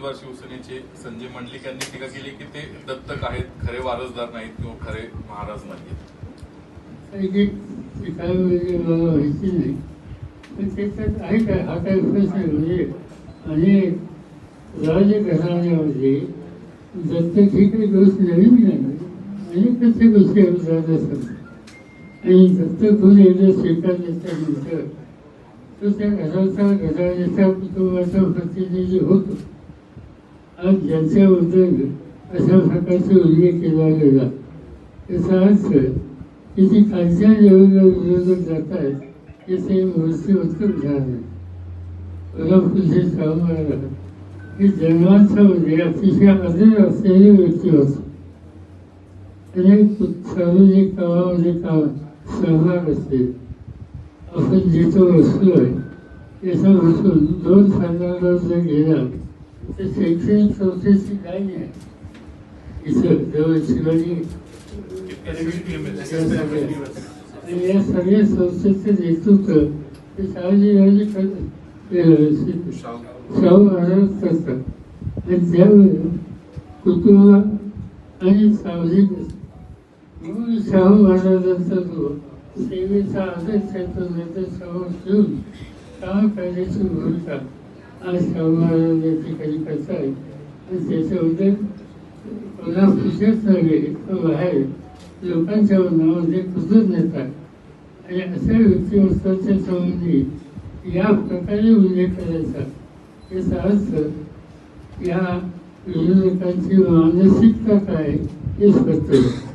उमेदवार शिवसेनेचे संजय मंडलिक यांनी टीका केली की ते दत्तक आहेत खरे वारसदार नाहीत किंवा खरे महाराज नाहीत काही काही नाही. आहे काय हा काय प्रश्न म्हणजे आणि राजघराण्यामध्ये दत्तक ही काही गोष्ट नवीन नाही गोष्टी राहत असतात आणि दत्तक होऊन एकदा स्वीकारल्याच्यानंतर तो त्या घराचा घराण्याचा कुटुंबाचा प्रतिनिधी होतो. आज ज्याच्याबद्दल अशा प्रकारचा उल्लेख केला गेला त्याचा अर्थ की ती खालच्या लेवलला विरोधक जात आहेत हे ते वस्तूवस्तू झालं कोल्हापूरचे सावंत हे जन्मांचा म्हणजे अतिशय आदर असलेले व्यक्ती होती. अनेक सार्वजनिक कामामध्ये काम सहभाग असेल आपण जिथं बसलो आहे त्याच्यापासून दोन खांद्यावर जर गेला तर शैक्षणिक संस्थेची काही नाही इथं जवळ शिवाजी या सगळ्या नेतृत्व ते शहाजी शाहू महाराज करतात आणि त्यावेळी आणि सामाजिक म्हणून शाहू महाराजांचा जो सेवेचा आदर्श समोर ठेवून काम करण्याची भूमिका आज शाहू महाराज ठिकाणी करत आहेत आणि त्याच्याबद्दल नव्हे तर बाहेर लोकांच्या मनामध्ये कृतज्ञता नेतात. आणि अशा व्यक्तिमत्वाच्या संबंधी या प्रकारे उल्लेख करायचा याचा अर्थ या विरोधकांची मानसिकता काय हे स्पष्ट होतं.